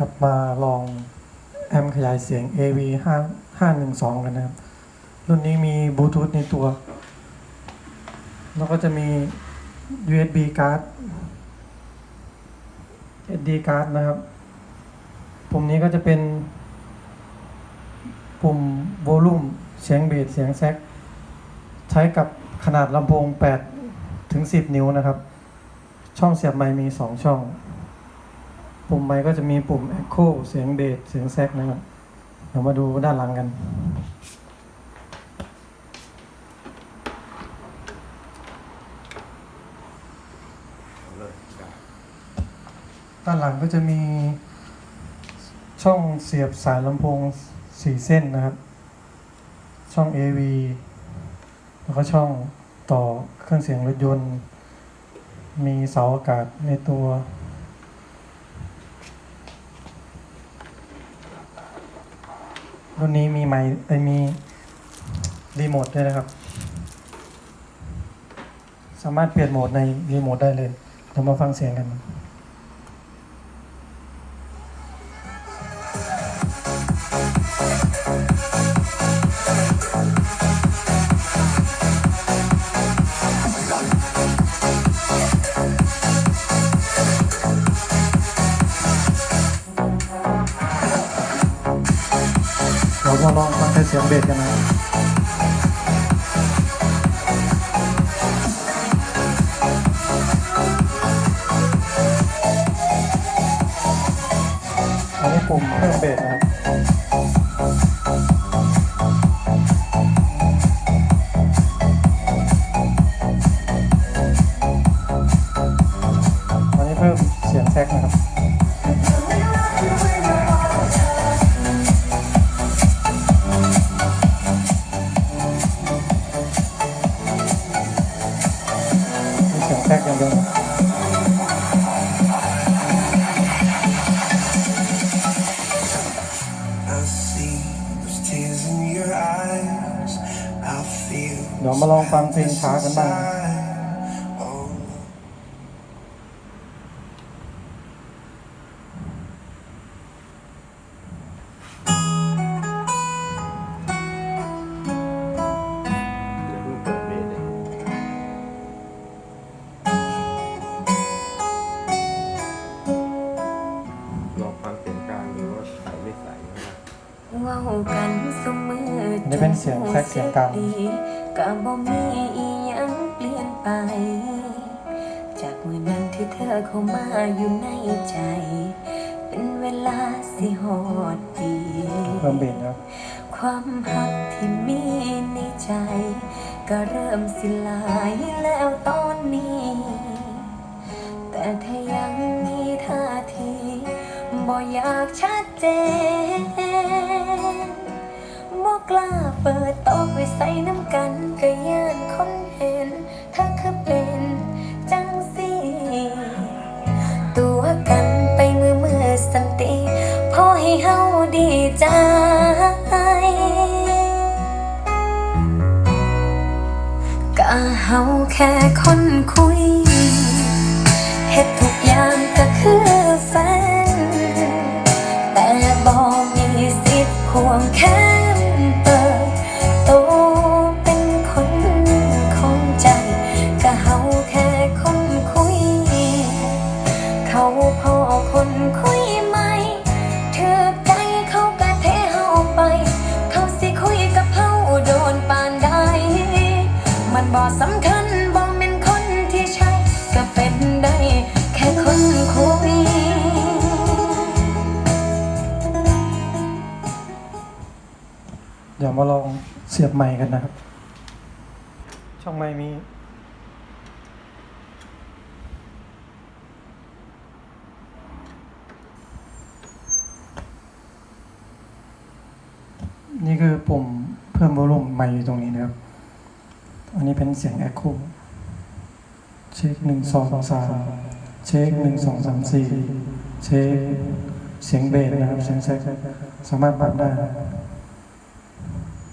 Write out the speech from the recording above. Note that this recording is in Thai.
ครับมาลองแอมขยายเสียง AV 5 512 กันนะครับ รุ่นนี้มีบลูทูธในตัว แล้วก็จะมี USB card SD card นะครับปุ่มนี้ก็จะเป็น ปุ่มโวลูมเสียงเบสเสียงแซกใช้กับขนาดลำโพง 8 ถึง 10 นิ้วนะครับ ช่องเสียบไมค์มี 2 ช่อง ปุ่มไมค์ก็จะมีปุ่ม Echo เสียงเบสเสียงแซกนะครับเดี๋ยวมาดูด้านหลังกัน ด้านหลังก็จะมีช่องเสียบสายลำโพงสี่เส้นนะครับ ช่อง AV แล้วก็ช่องต่อเครื่องเสียงรถยนต์ มีเสาอากาศในตัว รุ่นนี้มีไมค์ไอยมีรีโมทด้วยนะครับ สามารถเปลี่ยนโหมดในรีโมทได้เลยเดี๋ยวมาฟังเสียงกัน เรามาลองฟังแค่เสียงเบสกันนะอันนี้ปุ่มเพิ่มเบสนะครับอันนี้เพิ่มเสียงแซกนะครับ เดี๋ยวมาลองฟังเพลงช้ากันบ้าง กันเสมออันนี้เป็นเสียงแทรกเสียงกลางก็บ่มีอีหยังเปลี่ยนไป จากเมื่อนั้นที่เธอเข้ามาอยู่ในใจ เป็นเวลาสิหอดปีเพิ่มเบสนะครับความหักที่มีในใจ ก็เริ่มสิลายแล้วตอนนี้ แต่ถ้ายังมีท่าทีบ่อยากชัดเจนบ่ กล้าเปิดต๊ะไปใส่น้ำกันก็ย่านคนเห็น ถ้าคือเป็นจังสีตัวกันไปมือมือสันติพอให้เฮาดีใจก็เฮาแค่คนคุยเฮ็ดทุกอย่างก็คือแฟนแต่บอกมีสิทธิ์ควงแข บ่สำคัญบ่แม่นคนที่ใช่ ก็เป็นได้ แค่คนคุยเดี๋ยวมาลองเสียบไมค์กันนะครับ ช่องไมค์มีนี่คือปุ่มเพิ่มโวลูมไมค์อยู่ตรงนี้นะครับ อันนี้เป็นเสียงแอคโคเช็คหนึ่งสองสามเช็คหนึ่งสองสามสี่เช็คเสียงเบสนะครับเสียงแซกสามารถปรับได้